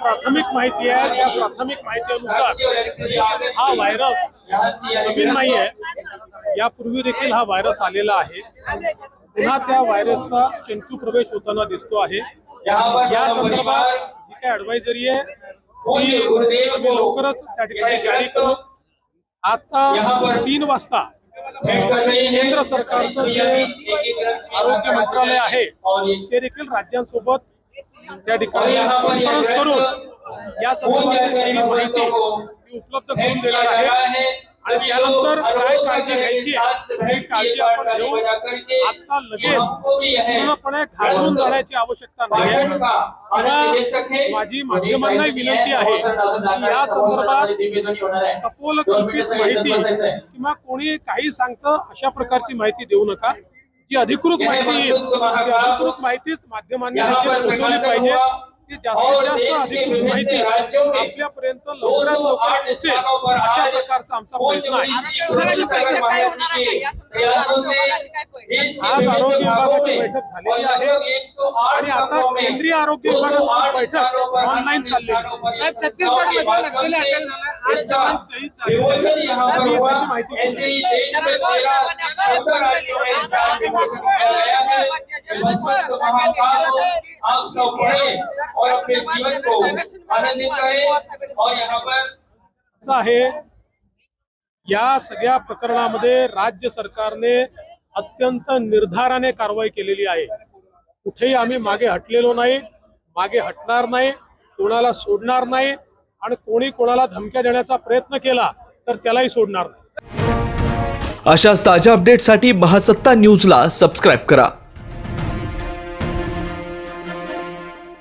प्राथमिक माहिती आहे. त्या प्राथमिक माहितीनुसार हा व्हायरस नवीन नाही आहे यापूर्वी देखील हा व्हायरस आलेला आहे. पुन्हा त्या व्हायरसचा चंचू प्रवेश होताना दिसतो आहे. या संदर्भात जी काय ऍडवायझरी आहे ती लवकरच त्या ठिकाणी जारी करू. आता तीन वाजता केंद्र सरकारचं जे आरोग्य मंत्रालय आहे ते देखील राज्यांसोबत त्या ठिकाणी कॉन्फरन्स करून या संदर्भातली सगळी माहिती ती उपलब्ध करून देणार आहे. आणि त्यानंतर काय काळजी घ्यायची ही काळजी आपण घेऊ आता लगेच पूर्णपणे घाबरून जाण्याची आवश्यकता नाही. माझी माध्यमांनाही विनंती आहे की या संदर्भात कपोल कल्पित माहिती किंवा कोणी काही सांगतं अशा प्रकारची माहिती देऊ नका. जी अधिकृत माहिती ती अधिकृत माहितीच माध्यमांनी देखील पोहोचवली पाहिजे. ती जास्तीत जास्त अधिकृत माहिती आपल्यापर्यंत लवकरात लवकर पोहोचेल. अशा प्रकारचा आमचा प्रयत्न आहे. आज आरोग्य विभागाची बैठक झालेली आहे. आणि आता केंद्रीय आरोग्य विभागासोबत बैठक ऑनलाईन चाललेली आहे. साहेब छत्तीसगडमध्ये मी. और अपने जीवन को आनंदित करें और यहाँ पर असं आहे या सगळ्या प्रकरणामध्ये राज्य सरकारने अत्यंत निर्धाराने कारवाई केलेली आहे. कुठेही आम्ही मागे हटलेलो नाही मागे हटणार नाही कोणाला सोडणार नाही. आणि कोणी कोणाला धमक्या देण्याचा प्रयत्न केला तर त्यालाही सोडणार नाही. अशाच ताज्या अपडेटसाठी महासत्ता न्यूजला सबस्क्राईब करा.